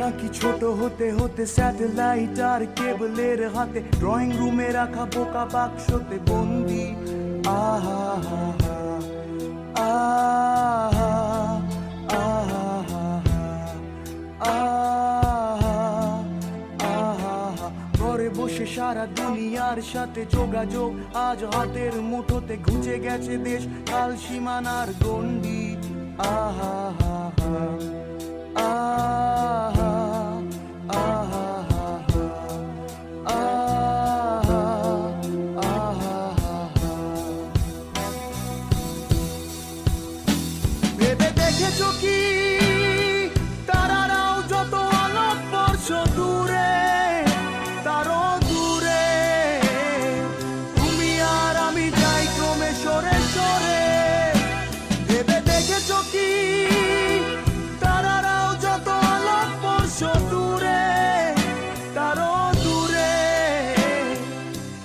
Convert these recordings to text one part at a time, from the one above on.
নাকি ছোট হতে হতে স্যাটেলাইট আর কেবলের হাতে ড্রয়িং রুমে রাখা বোকা বাক্সতে বন্দি। আহা আহা আহা আহা ঘরে বসে সারা দুনিয়ার সাথে যোগাযোগ, আজ হাতের মুঠোতে ঘুচে গেছে দেশ, কাল সীমানার গন্ডি আহা আহা আহা বর্ষ দূরে, তারও দূরে। তুমি আর আমি যাই ক্রমে সরে সরে। ভেবে দেখেছ কি? তারারাও যত আলোক বর্ষ দূরে, তারও দূরে।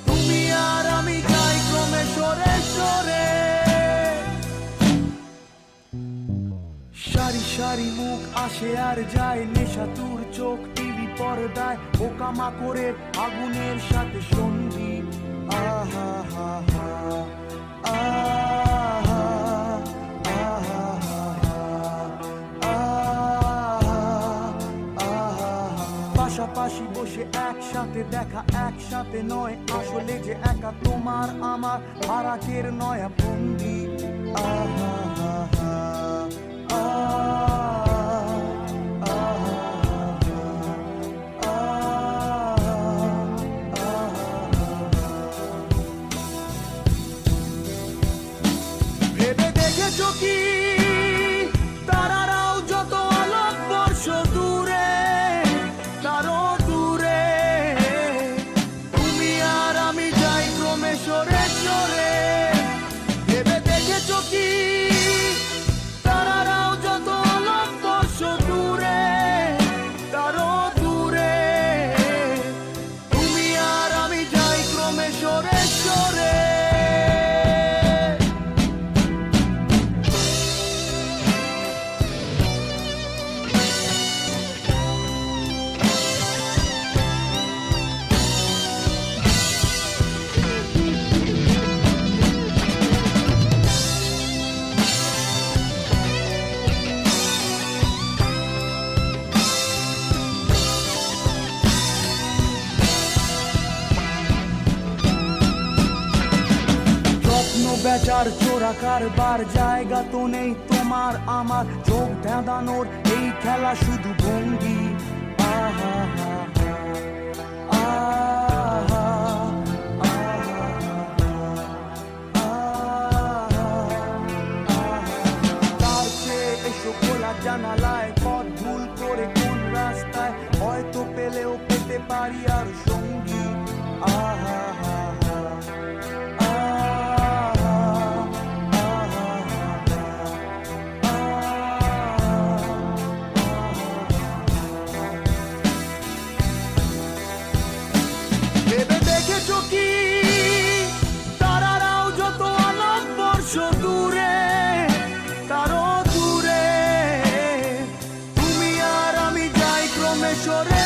তুমি আর আমি যাই ক্রমে সরে সরে। সারি সারি মুখ আসে আর যায় নেশাতুর চোখ টিভি পর্দায় পোকামা করে আগুনের সাথে সন্ধি। আহা, হা হা, আহা আহা পাশাপাশি বসে একসাথে দেখা, একসাথে নয়। আসলে যে একা তোমার আমার ফারাকের নয়া বন্দি। আহা, হা হা ভেবে দেখেছ বেচার চোরা কারবার জায়গা তো নেই তোমার আমার। চোখ ধাঁধানোর এই খেলা শুধু ভঙ্গি। আহা হা আহা জানালায়, পথ ভুল করে কোন রাস্তায়? হয়তো পেলেও পেতে পারি আর সঙ্গী। আহা হা হা lloré.